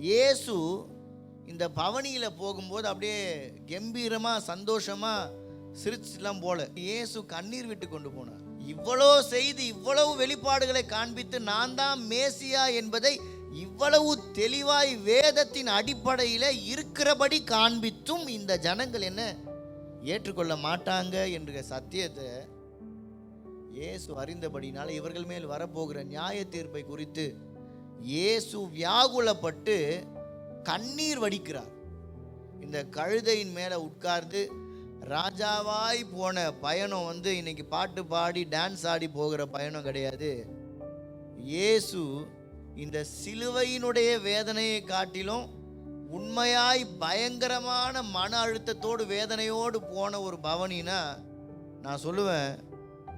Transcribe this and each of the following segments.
இயேசு இந்த பவனியில் போகும்போது அப்படியே கம்பீரமாக சந்தோஷமாக சிரிச்சுலாம் போல. இயேசு கண்ணீர் விட்டு கொண்டு போனார். இவ்வளோ செய்து இவ்வளவு வெளிப்பாடுகளை காண்பித்து நான் தான் மேசியா என்பதை இவ்வளவு தெளிவாய் வேதத்தின் அடிப்படையில் இருக்கிறபடி காண்பித்தும் இந்த ஜனங்கள் என்ன? ஏற்றுக்கொள்ள மாட்டாங்க என்ற சத்தியத்தை இயேசு அறிந்தபடினால இவர்கள் மேல் வரப்போகிற நியாய தீர்ப்பை குறித்து இயேசு வியாகுலப்பட்டு கண்ணீர் வடிக்கிறார். இந்த கழுதையின் மேலே உட்கார்ந்து ராஜாவாய் போன பயணம் வந்து இன்னைக்கு பாட்டு பாடி டான்ஸ் ஆடி போகிற பயணம் கிடையாது. இயேசு இந்த சிலுவையினுடைய வேதனையை காட்டிலும் உண்மையாய் பயங்கரமான மன அழுத்தத்தோடு வேதனையோடு போன ஒரு பவனினா நான் சொல்லுவேன்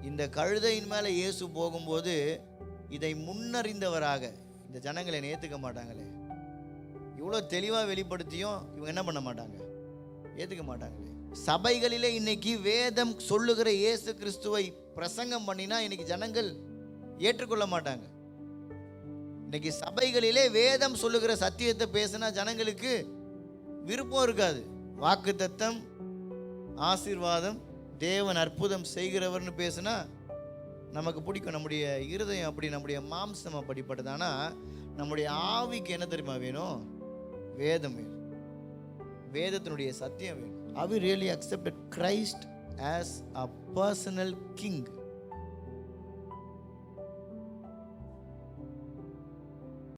இந்த கழுதையின் மேலே இயேசு போகும்போது இதை முன்னறிந்தவராக இந்த ஜனங்களை ஏற்றுக்க மாட்டாங்களே. இவ்வளோ தெளிவாக வெளிப்படுத்தியும் இவங்க என்ன பண்ண மாட்டாங்க? ஏற்றுக்க மாட்டாங்களே. சபைகளிலே இன்னைக்கு வேதம் சொல்லுகிற இயேசு கிறிஸ்துவை பிரசங்கம் பண்ணினா இன்னைக்கு ஜனங்கள் ஏற்றுக்கொள்ள மாட்டாங்க. இன்னைக்கு சபைகளிலே வேதம் சொல்லுகிற சத்தியத்தை பேசினா ஜனங்களுக்கு விருப்பம் இருக்காது. வாக்கு தத்தம் ஆசீர்வாதம் தேவன் அற்புதம் செய்கிறவர்னு பேசுனா நமக்கு பிடிக்கும். நம்முடைய இருதயம் அப்படி நம்முடைய மாம்சம் அப்படிப்பட்டது. ஆனால் நம்முடைய ஆவிக்கு என்ன தெரியுமா வேணும்? வேதம் வேணும். வேதத்தினுடைய சத்தியம் வேணும். I've really accepted Christ as a personal king